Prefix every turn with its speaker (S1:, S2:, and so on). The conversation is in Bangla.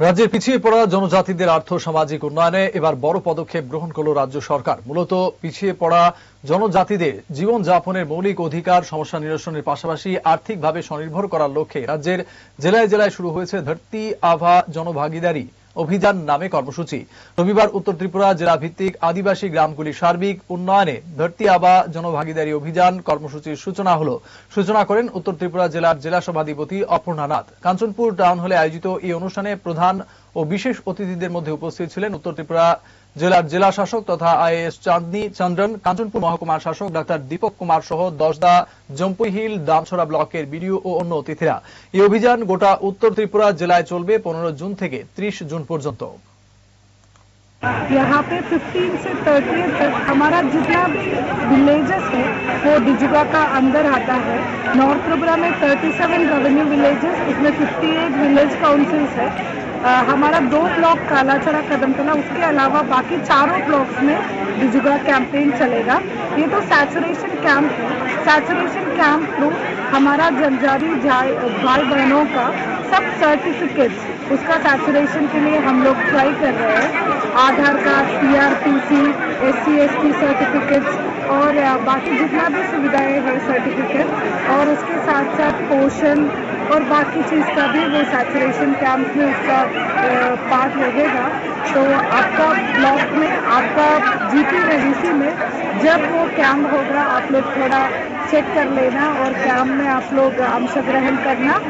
S1: রাজ্যের পিছিয়ে পড়া জনজাতিদের আর্থ সামাজিক উন্নয়নে এবার বড় পদক্ষেপ গ্রহণ করল রাজ্য সরকার। মূলত পিছিয়ে পড়া জনজাতিদের জীবন জীবনযাপনের মৌলিক অধিকার, সমস্যা নিরসনের পাশাপাশি আর্থিকভাবে স্বনির্ভর করার লক্ষ্যে রাজ্যের জেলায় জেলায় শুরু হয়েছে ধরতি আভা জনভাগিদারি। অভিযান নামে কর্মসূচি। রবিবার উত্তর ত্রিপুরা জেলা ভিত্তিক আদিবাসী গ্রামগুলি সার্বিক উন্নয়নে ধরতি আবা জনভাগিদারী অভিযান কর্মসূচির সূচনা হল। সূচনা করেন উত্তর ত্রিপুরা জেলার জেলা সভাধিপতি অপর্ণা নাথ। কাঞ্চনপুর টাউন হলে আয়োজিত এই অনুষ্ঠানে প্রধান ও বিশেষ অতিথিদের মধ্যে উপস্থিত ছিলেন উত্তর ত্রিপুরা জেলার জেলা শাসক তথা আইএএস চাঁদনী চন্দ্রন কাঞ্চনপুর মহকুমার শাসক ডাক্তার দীপক কুমার সহ দশদা জম্পুইহিল দামছড়া ব্লকের বিডিও ও অন্য অতিথিরা এই অভিযান গোটা উত্তর ত্রিপুরা জেলায় চলবে পনেরো জুন থেকে ত্রিশ জুন পর্যন্ত
S2: यहाँ पे 15 से 30 तक हमारा जितना भी विलेजेस है वो डिजुगा का अंदर आता है नॉर्थ त्रिपुरा में 37 रेवेन्यू विलेजेस उसमें 58 विलेज काउंसिल्स है अ, हमारा दो ब्लॉक कालाचरा कदमतला उसके अलावा बाकी चारों ब्लॉक्स में डिजुगा कैंपेन चलेगा। ये तो saturation camp saturation camp through हमारा जनजाति भाई बहनों का सब सर्टिफिकेट्स उसका सैचुरेशन के लिए हम लोग ट्राई कर रहे हैं। Aadhaar card P R P C S C S T certificates और बाकी जितना भी सुविधाएँ है सर्टिफिकेट और उसके साथ साथ पोषण और बाकी चीज़ का भी वो सैचुरेशन कैंप में उसका पार्ट लगेगा। तो आपका ब्लॉक में, आपका जीपी रजीसी में जब वो कैंप होगा, आप लोग थोड़ा चेक कर लेना और कैंप में आप लोग अंशग्रहण करना।